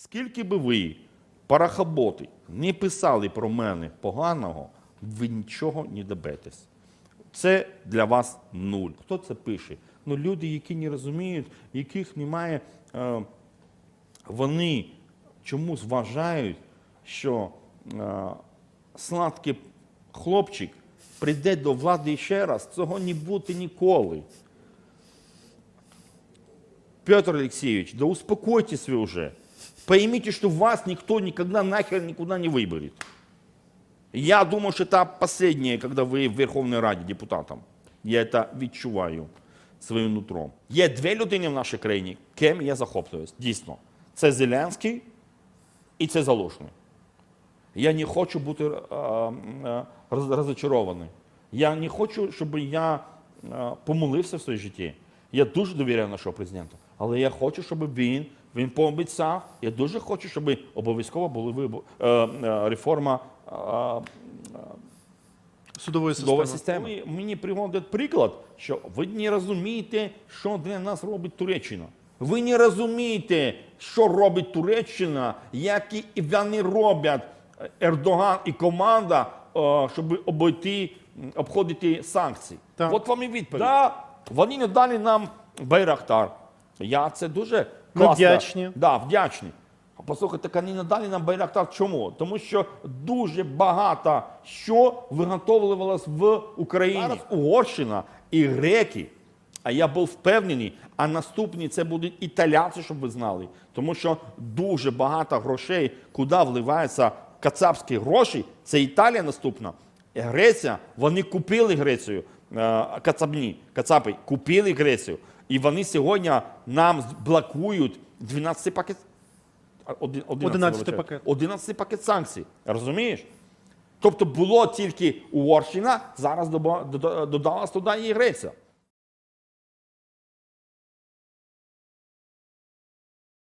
Скільки би ви, парахоботи, не писали про мене поганого, ви нічого не добетесь. Це для вас нуль. Хто це пише? Ну, люди, які не розуміють, яких немає, е, вони чомусь вважають, що е, сладкий хлопчик прийде до влади ще раз, цього не буде ніколи. Петр Алексеевич, да успокойтесь вы уже. Поймите, что вас никто никогда нахер никуда не выберет. Я думаю, що це останнє, коли ви в Верховній Раді депутатом. Я це відчуваю своїм нутром. Є дві людини в нашій країні, ким я захоплююсь. Дійсно. Це Зеленський і це Залужний. Я не хочу бути е, е, розочарований. Я не хочу, щоб я е, помолився в своїй житті. Я дуже довіряю нашого президента. Але я хочу, щоб він, він пообіцяв. Я дуже хочу, щоб обов'язково була е, е, реформа Судової системи. системи. Мені приводять приклад, що ви не розумієте, що для нас робить Туреччина. Ви не розумієте, що робить Туреччина, які і вони роблять е, Ердоган і команда, щоб обійти, обходити санкції. Так. От вам і відповідь. Да, вони не дали нам Байрактар. Я це дуже Ми вдячні. Да, вдячні. Послухайте, не дали нам Байрактар. Чому? Тому що дуже багато що виготовлювалось в Україні. Зараз Угорщина і греки. А я був впевнений, а наступні це будуть італійці, щоб ви знали. Тому що дуже багато грошей, куди вливаються кацапські гроші, це Італія наступна. Греція, вони купили Грецію, кацапні, кацапи купили Грецію. І вони сьогодні нам блокують 12 пакет. Один- 11 вибачаю. пакет. 11 пакет санкцій. Розумієш? Тобто було тільки Угорщина, зараз додалась туди і Греція.